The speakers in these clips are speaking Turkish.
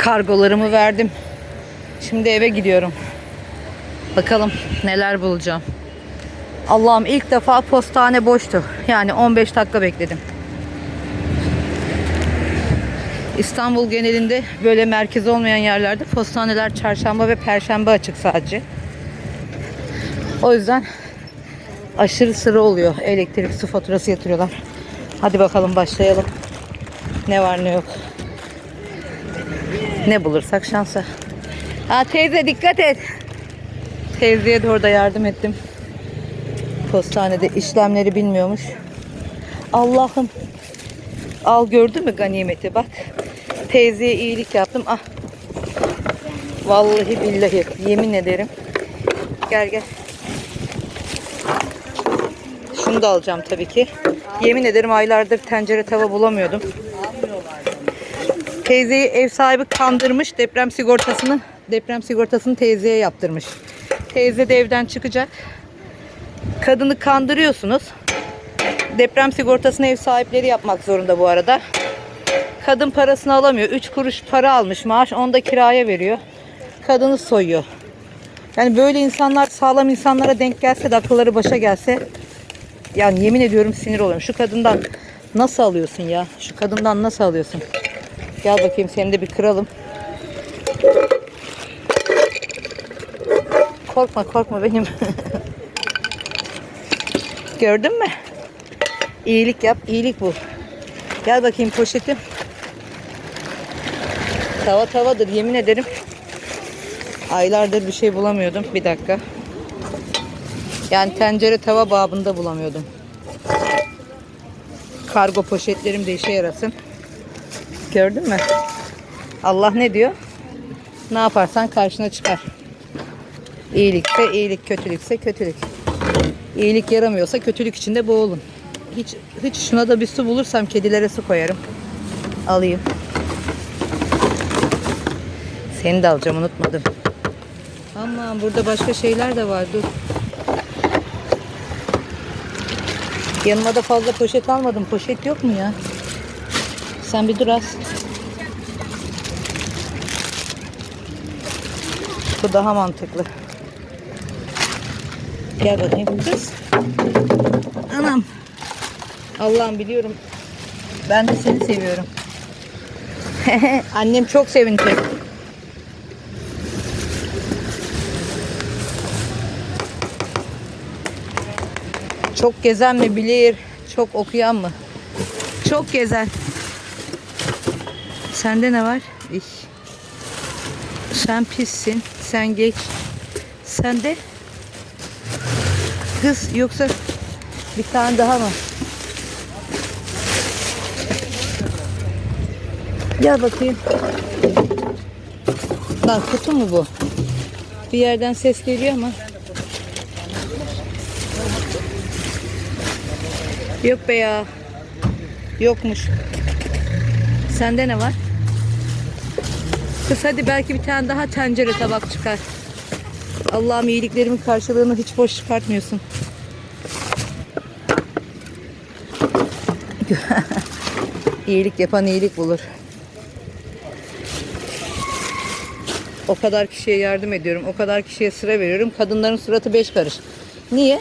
Kargolarımı verdim. Şimdi eve gidiyorum. Bakalım neler bulacağım. Allah'ım ilk defa postane boştu. Yani 15 dakika bekledim. İstanbul genelinde böyle merkez olmayan yerlerde postaneler çarşamba ve perşembe açık sadece. O yüzden aşırı sıra oluyor. Elektrik, su faturası yatırıyorlar. Hadi bakalım başlayalım. Ne var ne yok. Ne bulursak şansa. Ha teyze dikkat et. Teyzeye de orada yardım ettim. Postanede işlemleri bilmiyormuş. Allah'ım. Al gördün mü ganimeti bak. Teyzeye iyilik yaptım. Ah. Vallahi billahi yemin ederim. Gel gel. Şunu da alacağım tabii ki. Yemin ederim aylardır tencere tava bulamıyordum. Teyzeyi ev sahibi kandırmış deprem sigortasını deprem sigortasını teyzeye yaptırmış. Teyze de evden çıkacak. Kadını kandırıyorsunuz. Deprem sigortasını ev sahipleri yapmak zorunda bu arada. Kadın parasını alamıyor. 3 kuruş para almış maaş. Onu da kiraya veriyor. Kadını soyuyor. Yani böyle insanlar sağlam insanlara denk gelse de akılları başa gelse yani yemin ediyorum sinir oluyorum. Şu kadından nasıl alıyorsun ya? Şu kadından nasıl alıyorsun? Gel bakayım seni de bir kıralım. Korkma korkma benim. Gördün mü? İyilik yap, iyilik bu. Gel bakayım poşetim. Tava tavadır yemin ederim. Aylardır bir şey bulamıyordum. Bir dakika. Yani tencere tava babında bulamıyordum. Kargo poşetlerim de işe yarasın. Gördün mü? Allah ne diyor? Ne yaparsan karşına çıkar. İyilikse iyilik, kötülükse kötülük. İyilik yaramıyorsa kötülük içinde boğulun. Hiç hiç şuna da bir su bulursam kedilere su koyarım. Alayım. Seni de alacağım unutmadım. Aman burada başka şeyler de var dur. Yanıma da fazla poşet almadım. Poşet yok mu ya? Sen bir dur az. Bu daha mantıklı. Gel bakayım kız. Anam. Allah'ım biliyorum. Ben de seni seviyorum. Annem çok sevinecek. Çok gezen mi bilir, çok okuyan mı? Çok gezen. Sende ne var? İh. Sen pissin, sen geç. Sende kız yoksa bir tane daha mı? Gel bakayım. Lan kutu mu bu? Bir yerden ses geliyor ama. Yok be ya. Yokmuş. Sende ne var? Kız hadi belki bir tane daha tencere tabak çıkar. Allah'ım iyiliklerimin karşılığını hiç boş çıkartmıyorsun. İyilik yapan iyilik bulur. O kadar kişiye yardım ediyorum. O kadar kişiye sıra veriyorum. Kadınların suratı beş karış. Niye?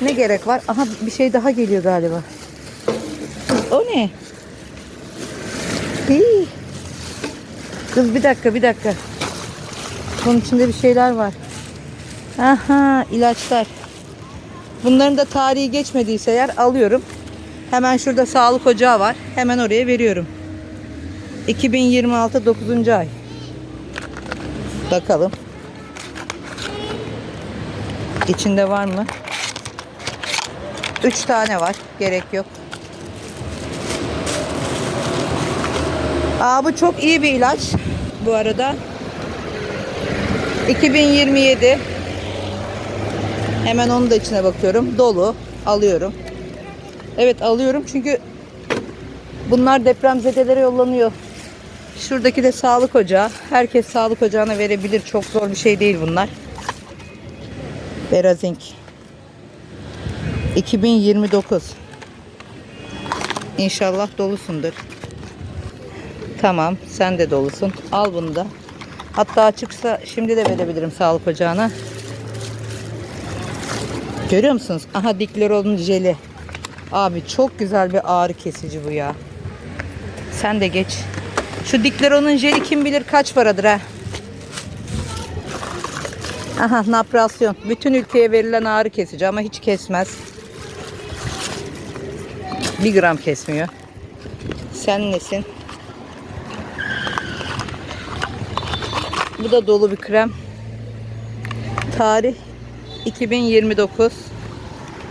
Ne gerek var? Aha bir şey daha geliyor galiba. O ne? Hii. Kız bir dakika bir dakika. Bunun içinde bir şeyler var. Aha ilaçlar. Bunların da tarihi geçmediyse eğer alıyorum. Hemen şurada sağlık ocağı var. Hemen oraya veriyorum. 2026 9. ay. Bakalım. İçinde var mı? 3 tane var. Gerek yok. Aa, bu çok iyi bir ilaç. Bu arada. 2027. Hemen onun da içine bakıyorum. Dolu. Alıyorum. Evet alıyorum çünkü bunlar depremzedelere yollanıyor. Şuradaki de sağlık ocağı. Herkes sağlık ocağına verebilir. Çok zor bir şey değil bunlar. Berazink. 2029. İnşallah dolusundur. Tamam sen de dolusun. Al bunu da. Hatta açıksa şimdi de verebilirim sağlık ocağına. Görüyor musunuz? Aha Dikleron'un jeli. Abi çok güzel bir ağrı kesici bu ya. Sen de geç. Şu Dikleron'un jeli kim bilir kaç paradır ha? Aha naprasyon. Bütün ülkeye verilen ağrı kesici ama hiç kesmez. Bir gram kesmiyor. Sen nesin? Bu da dolu bir krem. Tarih 2029.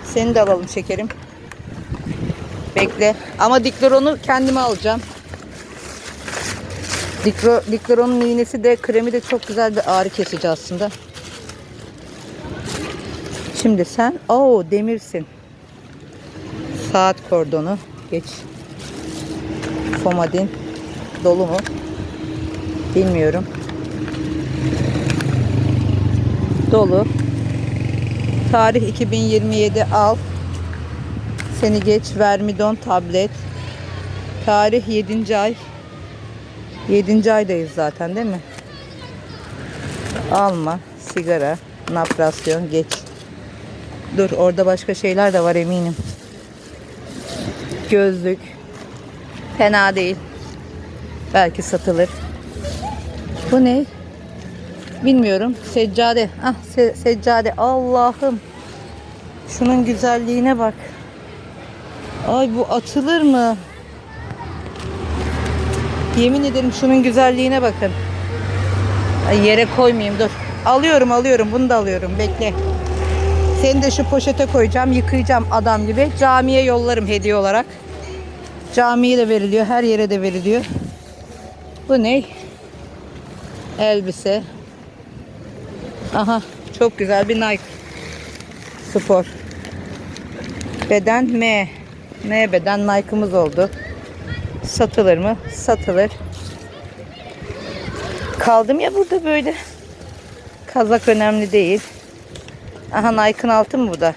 Seni de alalım şekerim. Bekle. Ama Dikleron'u kendime alacağım. Dikro, Dikleron'un iğnesi de kremi de çok güzel bir ağrı kesici aslında. Şimdi sen o demirsin. Saat kordonu geç. Fomadin dolu mu? Bilmiyorum. Dolu. Tarih 2027 al. Seni geç Vermidon tablet. Tarih 7. ay. 7. aydayız zaten değil mi? Alma, sigara, naprasyon geç. Dur orada başka şeyler de var eminim. Gözlük. Fena değil. Belki satılır. Bu ne? Bilmiyorum. Seccade. Ah se- seccade. Allah'ım. Şunun güzelliğine bak. Ay bu atılır mı? Yemin ederim şunun güzelliğine bakın. Ay yere koymayayım dur. Alıyorum alıyorum bunu da alıyorum bekle. Seni de şu poşete koyacağım yıkayacağım adam gibi. Camiye yollarım hediye olarak. Camiye de veriliyor her yere de veriliyor. Bu ne? Elbise. Aha çok güzel bir Nike. Spor. Beden M. M beden Nike'ımız oldu. Satılır mı? Satılır. Kaldım ya burada böyle. Kazak önemli değil. Aha Nike'ın altı mı bu da?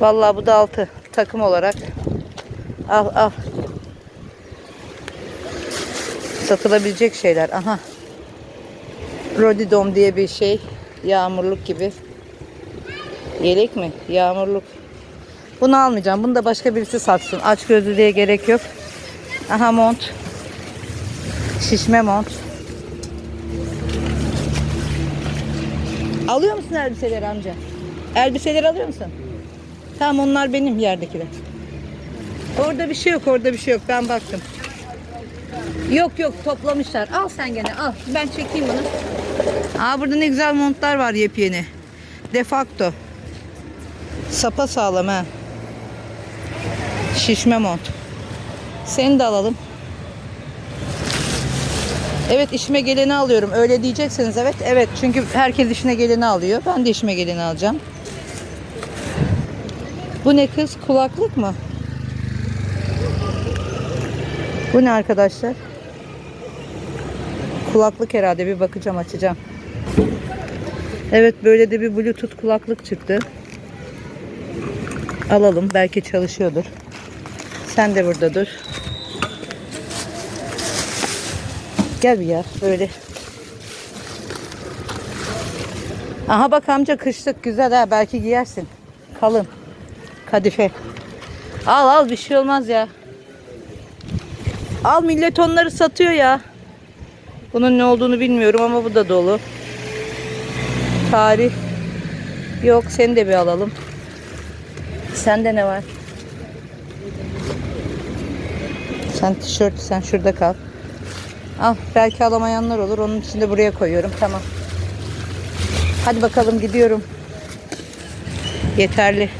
Vallahi bu da altı. Takım olarak. Al al. Satılabilecek şeyler. Aha. Rodidom diye bir şey. Yağmurluk gibi. Yelek mi? Yağmurluk. Bunu almayacağım. Bunu da başka birisi satsın. Aç gözlü diye gerek yok. Aha mont. Şişme mont. Alıyor musun elbiseleri amca? Elbiseleri alıyor musun? Tamam onlar benim yerdekiler. Orada bir şey yok, orada bir şey yok. Ben baktım. Yok yok toplamışlar. Al sen gene al. Ben çekeyim bunu. Aa burada ne güzel montlar var yepyeni. Defakto. Sapa sağlam ha. Şişme mont. Seni de alalım. Evet işime geleni alıyorum. Öyle diyecekseniz evet. Evet çünkü herkes işine geleni alıyor. Ben de işime geleni alacağım. Bu ne kız? Kulaklık mı? Bu ne arkadaşlar? Kulaklık herhalde. Bir bakacağım açacağım. Evet böyle de bir bluetooth kulaklık çıktı. Alalım. Belki çalışıyordur. Sen de burada dur. Gel bir ya böyle. Aha bak amca kışlık güzel ha belki giyersin. Kalın. Kadife. Al al bir şey olmaz ya. Al millet onları satıyor ya. Bunun ne olduğunu bilmiyorum ama bu da dolu. Tarih. Yok seni de bir alalım. Sende ne var? Sen tişört sen şurada kal. Al belki alamayanlar olur. Onun için de buraya koyuyorum. Tamam. Hadi bakalım gidiyorum. Yeterli.